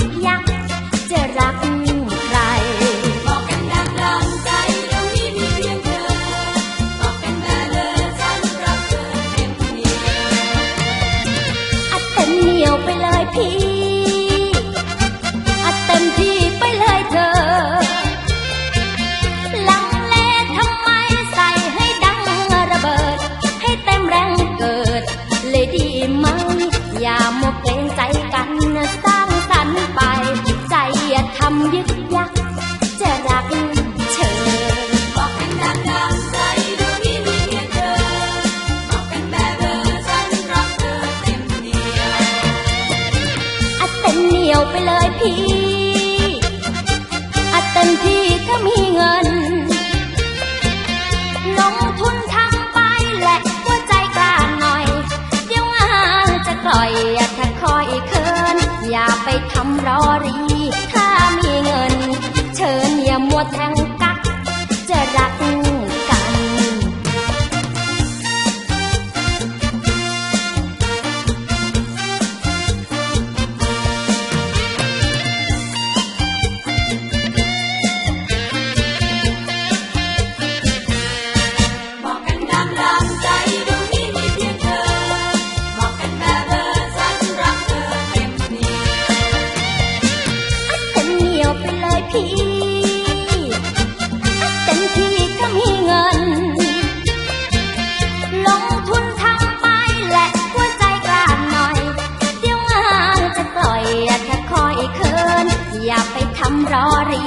ยิกยักจะรักใคร บอกกันดังดังใจตรงนี้มีเพียงเธอ บอกกันมาเลยฉันรักเธอเต็มที่อัเต็มเหนียวไปเลยพี่อัเต็มที่ไปเลยเธอลังเลทำไมใส่ให้ดังระเบิด ให้เต็มแรงเกิด เลยดีไหมอย่ามัวเกรงใจ พี่ อัดเต็มที่ถ้ามีเงิน ทำรอรี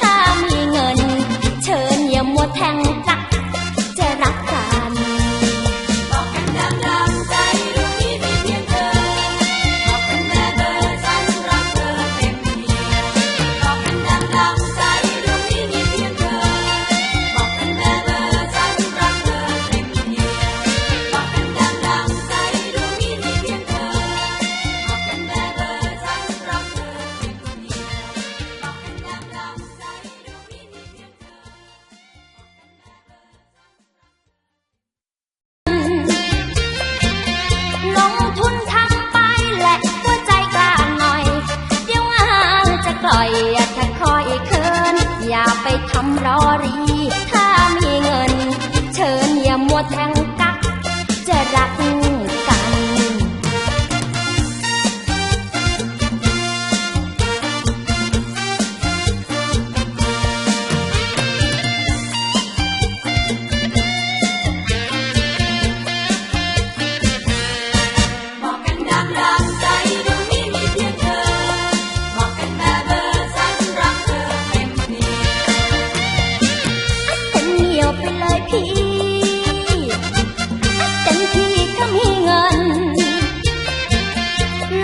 ถ้ามีเงิน เชิญอย่ามัวแทงจัก bailar. พี่ทีก็มีเงิน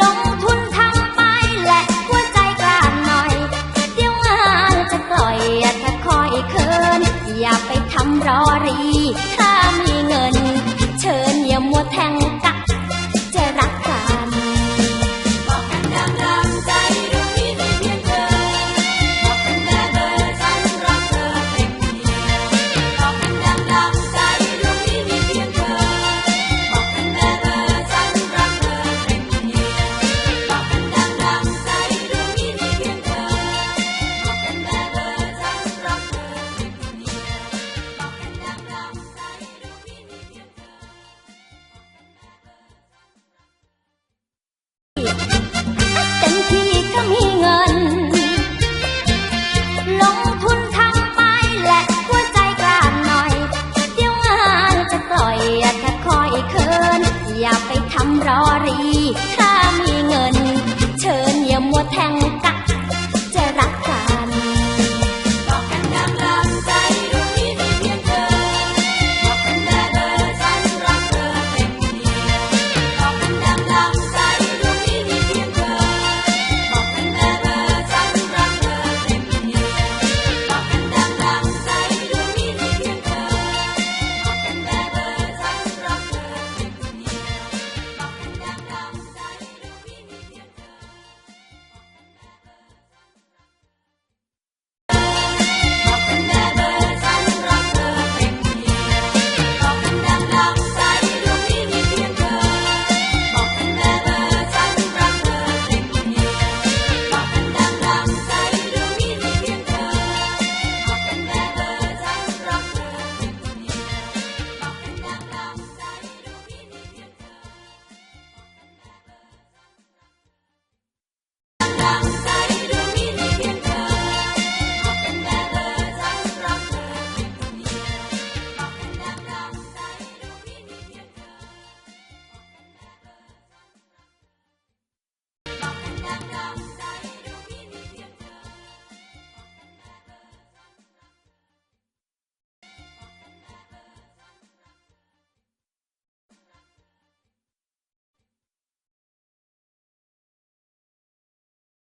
ลงทุนทำไปและหัวใจกล้าหน่อย เดี๋ยาจะปล่อยถ้าคอยเคิน อย่าไปทำรอรี